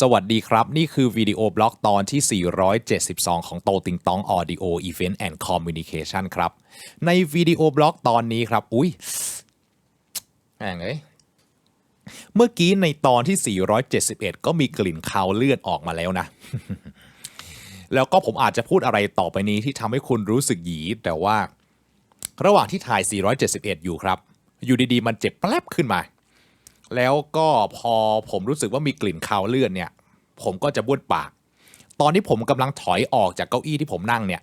สวัสดีครับ นี่คือวิดีโอบล็อกตอนที่ 472 ของโตติงตอง Audio Event and Communication คชันครับ ในวิดีโอบล็อกตอนนี้ครับ อุ้ยแม่งเอ้ยเมื่อกี้ในตอนที่ 471 ก็มีกลิ่นคาวเลือดออกมาแล้วนะ แล้วก็ผมอาจจะพูดอะไรต่อไปนี้ที่ทำให้คุณรู้สึกหยี แต่ว่า ระหว่างที่ถ่าย 471 อยู่ครับ อยู่ดีๆ มันเจ็บแป๊บขึ้นมา แล้วก็พอผมรู้สึกว่ามีกลิ่นคาวเลือดเนี่ย ผมก็จะบ้วนปาก ตอนที่ผมกำลังถอยออกจากเก้าอี้ที่ผมนั่งเนี่ย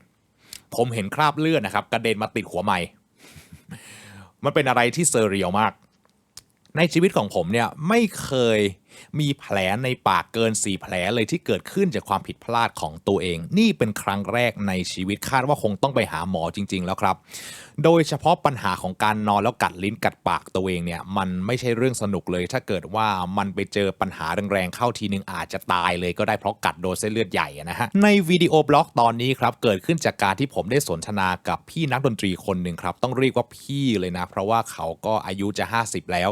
ผมเห็นคราบเลือดนะครับ กระเด็นมาติดหัวไม้มันเป็นอะไรที่เซอร์เรียลมาก ในชีวิตของผมเนี่ยไม่เคย มีแผลในปากเกิน 4 แผลเลยที่เกิดขึ้นจากความผิดพลาดของตัวเอง นี่เป็นครั้งแรกในชีวิตคาดว่าคงต้องไปหาหมอจริง ๆ แล้วครับ โดยเฉพาะปัญหาของการนอนแล้วกัดลิ้นกัดปากตัวเองเนี่ยมันไม่ใช่เรื่องสนุกเลย ถ้าเกิดว่ามันไปเจอปัญหาแรงๆเข้าทีนึงอาจจะตายเลยก็ได้เพราะกัดโดนเส้นเลือดใหญ่นะฮะในวิดีโอบล็อกตอนนี้ครับเกิดขึ้นจากการที่ผมได้สนทนากับพี่นักดนตรีคนหนึ่งครับต้องเรียกว่าพี่เลยนะ เพราะว่าเขาก็อายุจะ 50 แล้ว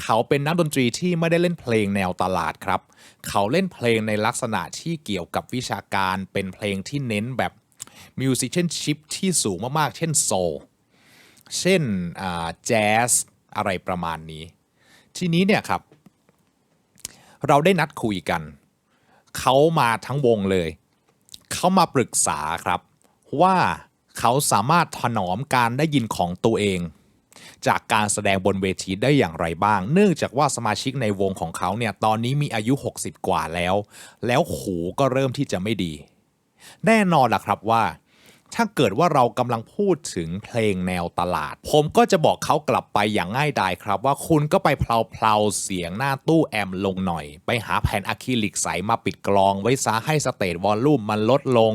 เขาเป็นนักดนตรีที่ไม่ได้เล่นเพลงแนวตลาดครับ เขาเล่นเพลงในลักษณะที่เกี่ยวกับวิชาการเป็นเพลงที่เน้นแบบมิวสิช a นชิพที่สูงมากๆ เช่นโซลเช่นแจ๊สอะไรประมาณนี้ ทีนี้เนี่ยครับ เราได้นัดคุยกัน เขามาทั้งวงเลย เขามาปรึกษาครับว่าเขาสามารถถนอมการได้ยินของตัวเอง จากการแสดงบนเวทีได้อย่างไรบ้าง เนื่องจากว่าสมาชิกในวงของเขาเนี่ยตอนนี้มีอายุ 60 กว่าแล้ว แล้วหูก็เริ่มที่จะไม่ดี แน่นอนล่ะครับว่า ถ้าเกิดว่าเรากำลังพูดถึงเพลงแนวตลาด ผมก็จะบอกเขากลับไปอย่างง่ายดายครับ ว่าคุณก็ไปเพลาๆเสียงหน้าตู้แอมลงหน่อย ไปหาแผ่นอะคริลิกใสมาปิดกรอง ไว้ซะให้สเตทวอลลุ่มมันลดลง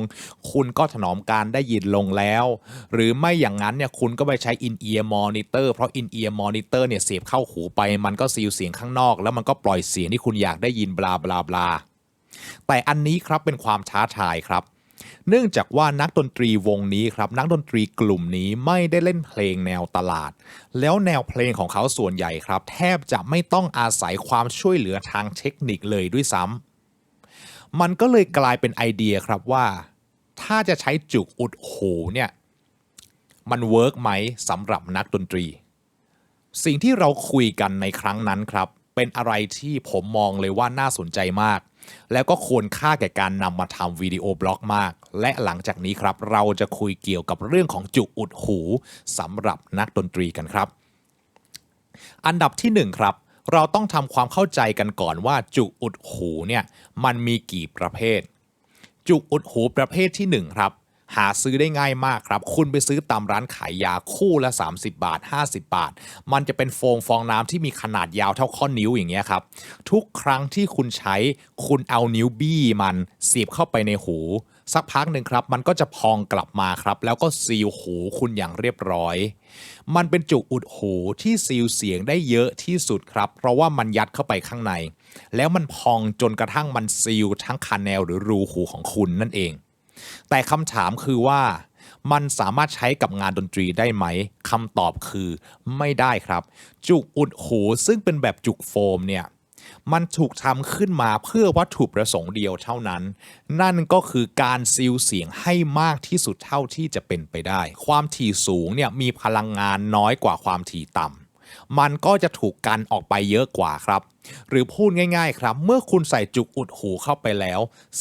คุณก็ถนอมการได้ยินลงแล้ว หรือไม่อย่างนั้นเนี่ยคุณก็ไปใช้ in ear monitor เตอร์เพราะ in ear monitor เนี่ยเสียบเข้าหูไป มันก็ซีลเสียงข้างนอก แล้วมันก็ปล่อยเสียงที่คุณอยากได้ยินบลาบลาบลาแต่อันนี้ครับเป็นความท้าทายครับ เนื่องจากว่านักดนตรีวงนี้ครับนักดนตรีกลุ่มนี้ไม่ได้เล่นเพลงแนวตลาด แล้วแนวเพลงของเขาส่วนใหญ่ครับ แทบจะไม่ต้องอาศัยความช่วยเหลือทางเทคนิคเลยด้วยซ้ำมันก็เลยกลายเป็นไอเดียครับว่า ถ้าจะใช้จุกอุดหูเนี่ยมันเวิร์กไหมสำหรับนักดนตรี สิ่งที่เราคุยกันในครั้งนั้นครับ เป็นอะไรที่ผมมองเลยว่าน่าสนใจมาก แล้วก็ควรค่าแก่การนำมาทำวิดีโอบล็อกมาก และหลังจากนี้ครับ เราจะคุยเกี่ยวกับเรื่องของจุกอุดหูสำหรับนักดนตรีกันครับ อันดับที่ 1 ครับ เราต้องทำความเข้าใจกันก่อนว่าจุกอุดหูเนี่ยมันมีกี่ประเภท จุกอุดหูประเภทที่ 1 ครับ หาซื้อได้ง่ายมากครับ คุณไปซื้อตามร้านขายยาคู่ละ 30 บาท 50 บาท มันจะเป็นโฟมฟองน้ำที่มีขนาดยาวเท่าข้อนิ้วอย่างเงี้ยครับ ทุกครั้งที่คุณใช้คุณเอานิ้วบี้มันเสียบเข้าไปในหูสักพักหนึ่งครับ มันก็จะพองกลับมาครับ แล้วก็ซีลหูคุณอย่างเรียบร้อย มันเป็นจุกอุดหูที่ซีลเสียงได้เยอะที่สุดครับ เพราะว่ามันยัดเข้าไปข้างใน แล้วมันพองจนกระทั่งมันซีลทั้งคาแนลหรือรูหูของคุณนั่นเอง แต่คำถามคือว่ามันสามารถใช้กับงานดนตรีได้ไหมคำตอบคือไม่ได้ครับ จุกอุดหูซึ่งเป็นแบบจุกโฟมเนี่ยมันถูกทำขึ้นมาเพื่อวัตถุประสงค์เดียวเท่านั้น นั่นก็คือการซีลเสียงให้มากที่สุดเท่าที่จะเป็นไปได้ ความถี่สูงเนี่ยมีพลังงานน้อยกว่าความถี่ต่ำมันก็จะถูกกันออกไปเยอะกว่าครับ หรือพูดง่าย ๆ ครับ เมื่อคุณใส่จุกอุดหูเข้าไปแล้ว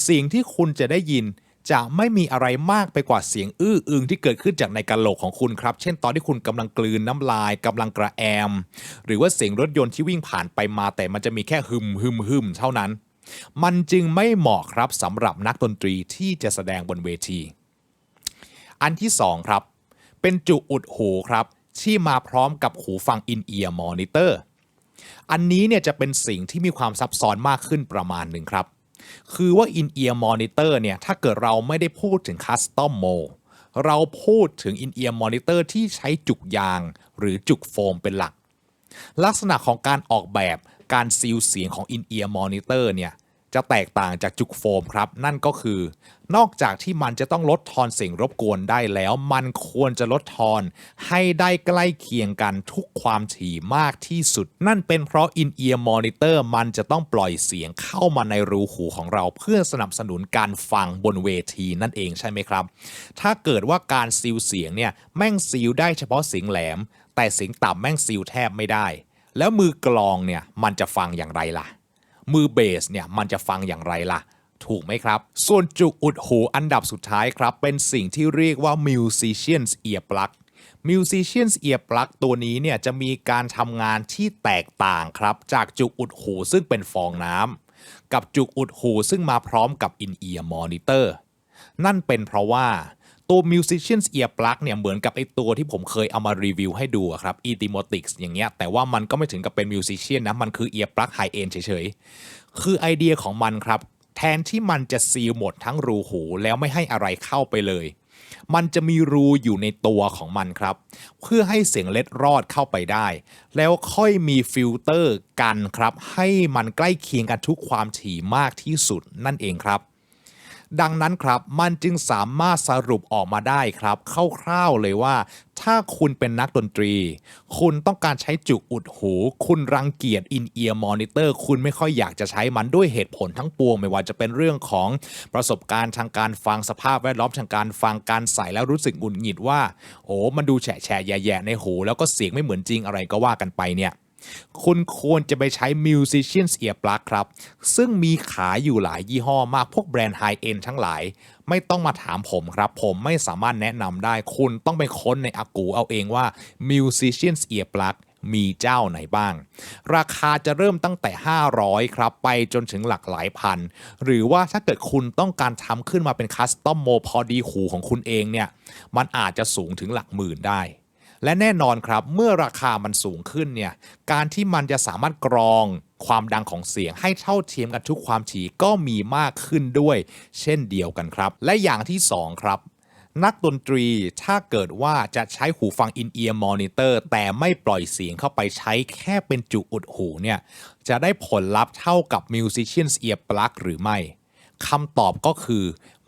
สิ่งที่คุณจะได้ยิน จะไม่มีอะไรมากไปกว่าเสียงอื้ออึงที่เกิดขึ้นจากในกะโหลกของคุณครับ เช่นตอนที่คุณกำลังกลืนน้ำลายกำลังกระแอม หรือว่าเสียงรถยนต์ที่วิ่งผ่านไปมาแต่มันจะมีแค่ฮึมฮึมฮึมเท่านั้น มันจึงไม่เหมาะครับสำหรับนักดนตรีที่จะแสดงบนเวที อันที่2ครับ เป็นจุอุดหูครับ ที่มาพร้อมกับหูฟัง in-ear monitor อันนี้เนี่ยจะเป็นสิ่งที่มีความซับซ้อนมากขึ้นประมาณหนึ่งครับ คือว่า in-ear monitor เนี่ยถ้าเกิดเราไม่ได้พูดถึง custom mode เราพูดถึง in-ear monitor ที่ใช้จุกยางหรือจุกโฟมเป็นหลัก ลักษณะของการออกแบบการซีลเสียงของ in-ear monitor เนี่ย จะแตกต่างจากจุกโฟมครับ นั่นก็คือ นอกจากที่มันจะต้องลดทอนสียงรบกวนได้แล้ว มันควรจะลดทอนให้ได้ใกล้เคียงกันทุกความถี่มากที่สุด นั่นเป็นเพราะ in-ear monitor มันจะต้องปล่อยเสียงเข้ามาในรูหูของเราเพื่อสนับสนุนการฟังบนเวทีนั่นเองใช่ไหมครับ ถ้าเกิดว่าการซีลเสียงเนี่ยแม่งซีลได้เฉพาะเสียงแหลม แต่เสียงต่ำแม่งซีลแทบไม่ได้ แล้วมือกลองเนี่ยมันจะฟังอย่างไรล่ะ มือเบสเนี่ยมันจะฟังอย่างไรล่ะ ถูกไหมครับ ส่วนจุกอุดหูอันดับสุดท้ายครับ เป็นสิ่งที่เรียกว่า musician's earplug musician's earplug ตัวนี้เนี่ยจะมีการทำงานที่แตกต่างครับ จากจุกอุดหูซึ่งเป็นฟองน้ำกับจุกอุดหูซึ่งมาพร้อมกับ in-ear monitor นั่นเป็นเพราะว่า ตัว musician's earplug เนี่ยเหมือนกับไอตัวที่ผมเคยเอามารีวิวให้ดูครับ Etymotix อย่างเงี้ยแต่ว่ามันก็ไม่ถึงกับเป็น musician นะ มันคือ earplug high end เฉยๆ คือไอเดียของมันครับ แทนที่มันจะซีลหมดทั้งรูหูแล้วไม่ให้อะไรเข้าไปเลย มันจะมีรูอยู่ในตัวของมันครับ เพื่อให้เสียงเล็ดรอดเข้าไปได้ แล้วค่อยมีฟิลเตอร์กันครับ ให้มันใกล้เคียงกันทุกความถี่มากที่สุดนั่นเองครับ ดังนั้นครับมันจึงสามารถสรุปออกมาได้ครับคร่าวๆเลยว่า ถ้าคุณเป็นนักดนตรี คุณต้องการใช้จุกอุดหู คุณรังเกียจ in-ear monitor คุณไม่ค่อยอยากจะใช้มันด้วยเหตุผลทั้งปวง ไม่ว่าจะเป็นเรื่องของประสบการณ์ทางการฟังสภาพแวดล้อมทางการฟังการใส่แล้วรู้สึกหงุดหงิดว่าโอ้มันดูแฉะแฉะแย่ๆในหู แล้วก็เสียงไม่เหมือนจริงอะไรก็ว่ากันไปเนี่ย คุณควรจะไปใช้ Musician's Earplug ครับ ซึ่งมีขายอยู่หลายยี่ห้อมากพวกแบรนด์ไฮเอ็นทั้งหลาย ไม่ต้องมาถามผมครับ ผมไม่สามารถแนะนำได้ คุณต้องไปค้นในอากูเอาเองว่า Musician's Earplug มีเจ้าไหนบ้าง ราคาจะเริ่มตั้งแต่ 500 ครับ ไปจนถึงหลักหลายพัน หรือว่าถ้าเกิดคุณต้องการทำขึ้นมาเป็นคัสตอมโมพอดีหูของคุณเองเนี่ย มันอาจจะสูงถึงหลักหมื่นได้ และแน่นอนครับเมื่อราคามันสูงขึ้นเนี่ยการที่มันจะสามารถกรองความดังของเสียงให้เท่าเทียมกันทุกความถี่ก็มีมากขึ้นด้วย เช่นเดียวกันครับ และอย่างที่ 2 ครับ นักดนตรีถ้าเกิดว่าจะใช้หูฟัง in-ear monitor แต่ไม่ปล่อยเสียงเข้าไปใช้แค่เป็นจุกอุดหูเนี่ยจะได้ผลลัพธ์เท่ากับ musician's earplug หรือไม่คำตอบก็คือ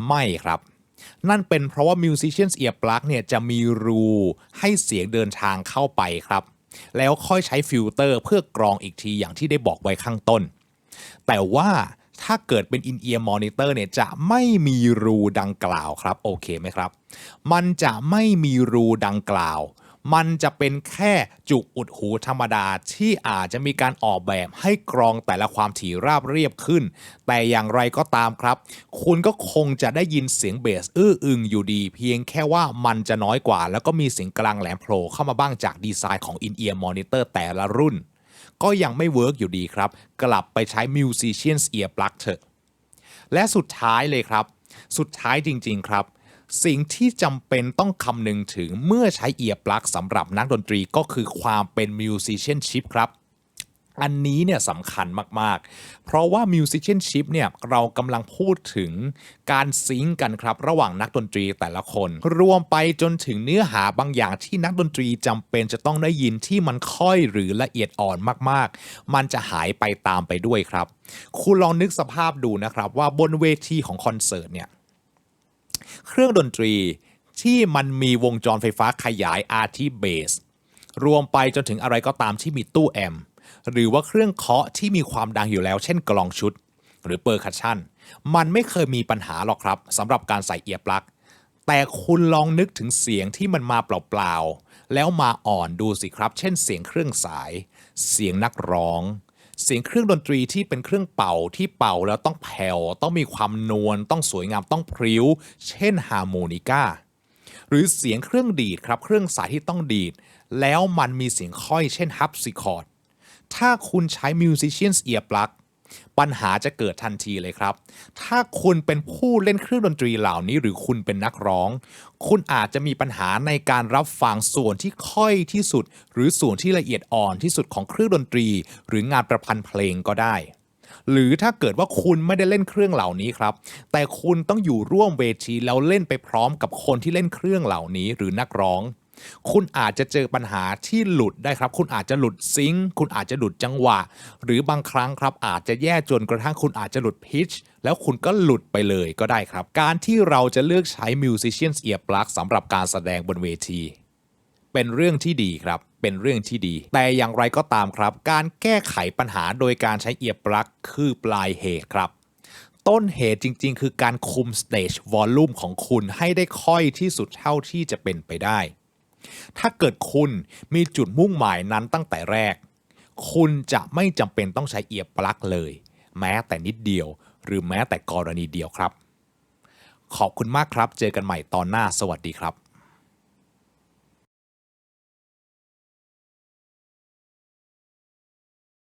ไม่ครับ นั่นเป็นเพราะว่า musician's earplug เนี่ยจะมีรูให้เสียงเดินทางเข้าไปครับ แล้วค่อยใช้ฟิลเตอร์เพื่อกรองอีกทีอย่างที่ได้บอกไว้ข้างต้น แต่ว่าถ้าเกิดเป็น in-ear monitor เนี่ยจะไม่มีรูดังกล่าวครับ โอเคไหมครับ มันจะไม่มีรูดังกล่าว มันจะเป็นแค่จุกอุดหูธรรมดาที่อาจจะมีการออกแบบให้กรองแต่ละความถี่ราบเรียบขึ้น แต่อย่างไรก็ตามครับ คุณก็คงจะได้ยินเสียงเบสอื้ออึงอยู่ดี เพียงแค่ว่ามันจะน้อยกว่า แล้วก็มีเสียงกลางแหลมโผล่เข้ามาบ้างจากดีไซน์ของ in-ear monitor แต่ละรุ่น ก็ยังไม่เวิร์กอยู่ดีครับ กลับไปใช้ Musician's Earplug เถอะและสุดท้ายเลยครับ สุดท้ายจริง ๆ ครับ สิ่งที่จำเป็นต้องคำนึงถึงเมื่อใช้ Earplug สำหรับนักดนตรีก็คือความเป็น Musicianship ครับอันนี้เนี่ยสำคัญมาก ๆ เพราะว่า musicianship เนี่ยเรากำลังพูดถึงการซิงกันครับ ระหว่างนักดนตรีแต่ละคน รวมไปจนถึงเนื้อหาบางอย่างที่นักดนตรีจำเป็นจะต้องได้ยินที่มันค่อยหรือละเอียดอ่อนมาก ๆ มันจะหายไปตามไปด้วยครับ คุณลองนึกสภาพดูนะครับว่าบนเวทีของคอนเสิร์ตเนี่ย เครื่องดนตรีที่มันมีวงจรไฟฟ้าขยาย RT Base รวมไปจนถึงอะไรก็ตามที่มีตู้แอมหรือว่าเครื่องเคาะที่มีความดังอยู่แล้ว เช่นกลองชุด หรือเปอร์คัชชันมันไม่เคยมีปัญหาหรอกครับสำหรับการใส่เอียร์ปลั๊กแต่คุณลองนึกถึงเสียงที่มันมาเปล่าๆแล้วมาอ่อนดูสิครับ เช่นเสียงเครื่องสาย เสียงนักร้อง เสียงเครื่องดนตรีที่เป็นเครื่องเป่าที่เป่าแล้วต้องแผ่วต้องมีความนวลต้องสวยงามต้องพริ้ว เช่นฮาร์โมนิกาหรือเสียงเครื่องดีดครับเครื่องสายที่ต้องดีด แล้วมันมีเสียงค่อยเช่นฮับซิคอร์ดถ้าคุณใช้ Musician's Earplug ปัญหาจะเกิดทันทีเลยครับ ถ้าคุณเป็นผู้เล่นเครื่องดนตรีเหล่านี้ หรือคุณเป็นนักร้อง คุณอาจจะมีปัญหาในการรับฟังส่วนที่ค่อยที่สุด หรือส่วนที่ละเอียดอ่อนที่สุดของเครื่องดนตรี หรืองานประพันธ์เพลงก็ได้ หรือถ้าเกิดว่าคุณไม่ได้เล่นเครื่องเหล่านี้ครับ แต่คุณต้องอยู่ร่วมเวทีแล้วเล่นไปพร้อมกับคนที่เล่นเครื่องเหล่านี้ หรือนักร้อง คุณอาจจะเจอปัญหาที่หลุดได้ครับ คุณอาจจะหลุดซิงค์คุณอาจจะหลุดจังหวะ หรือบางครั้งครับอาจจะแย่จนกระทั่งคุณอาจจะหลุดพิชแล้วคุณก็หลุดไปเลยก็ได้ครับ การที่เราจะเลือกใช้ Musicians Earplug สำหรับการแสดงบนเวที เป็นเรื่องที่ดีครับเป็นเรื่องที่ดี แต่อย่างไรก็ตามครับ การแก้ไขปัญหาโดยการใช้เอียร์ปลักคือปลายเหตุครับ ต้นเหตุจริงๆ คือการคุมสเตจวอลลุ่มของคุณให้ได้ค่อยที่สุดเท่าที่จะเป็นไปได้ ถ้าเกิดคุณมีจุดมุ่งหมายนั้นตั้งแต่แรก คุณจะไม่จำเป็นต้องใช้เอียบปลั๊กเลย แม้แต่นิดเดียว หรือแม้แต่กรณีเดียวครับ ขอบคุณมากครับ เจอกันใหม่ตอนหน้าสวัสดีครับ